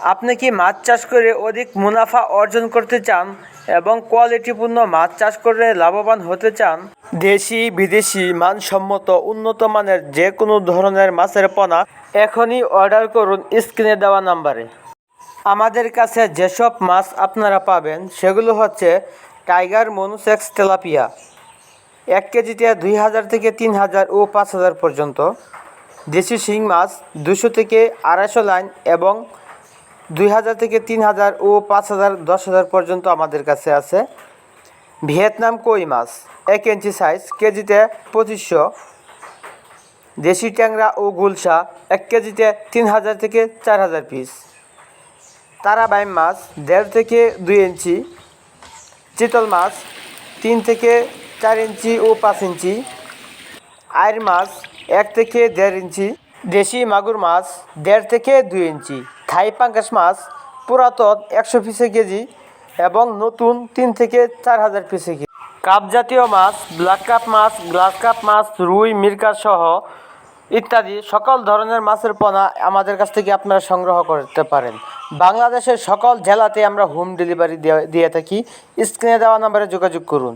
আপনি কি মাছ চাষ করে অধিক মুনাফা অর্জন করতে চান এবং কোয়ালিটিপূর্ণ মাছ চাষ করে লাভবান হতে চান? দেশি, বিদেশি মানসম্মত উন্নত মানের যে কোনো ধরনের মাছের পোনা এখনই অর্ডার করুন স্ক্রিনে দেওয়া নাম্বারে। আমাদের কাছে যেসব মাছ আপনারা পাবেন সেগুলো হচ্ছে টাইগার মনুসেক্স তেলাপিয়া, এক কেজিতে দুই হাজার থেকে তিন হাজার ও পাঁচ হাজার পর্যন্ত, দেশি শিং মাছ দুশো থেকে আড়াইশো লাইন এবং দুই হাজার থেকে তিন হাজার ও পাঁচ হাজার, দশ হাজার পর্যন্ত আমাদের কাছে আছে। ভিয়েতনাম কই মাছ? এক ইঞ্চি সাইজ কেজিতে পঁচিশশো। দেশি ট্যাংরা ও গুলশা, এক কেজিতে তিন হাজার থেকে চার হাজার পিস তারাবাইম মাছ, দেড় থেকে দুই ইঞ্চি। চিতল মাছ, তিন থেকে চার ইঞ্চি ও পাঁচ ইঞ্চি। আয়ের মাছ, এক থেকে দেড় ইঞ্চি। দেশি মাগুর মাছ, দেড় থেকে দুই ইঞ্চি। থাই পাঙ্কাশ মাছ, পুরাতন একশো পিসে কেজি এবং নতুন তিন থেকে চার হাজার পিসে কেজি। কাপ জাতীয় মাছ ব্ল্যাক কাপ মাছ গ্লাস কাপ মাছ, রুই, মিরকা সহ ইত্যাদি সকল ধরনের মাছের পোনা আমাদের কাছ থেকে আপনারা সংগ্রহ করতে পারেন। বাংলাদেশের সকল জেলাতে আমরা হোম ডেলিভারি দিয়ে দিয়ে থাকি। স্ক্রিনে দেওয়া নাম্বারে যোগাযোগ করুন।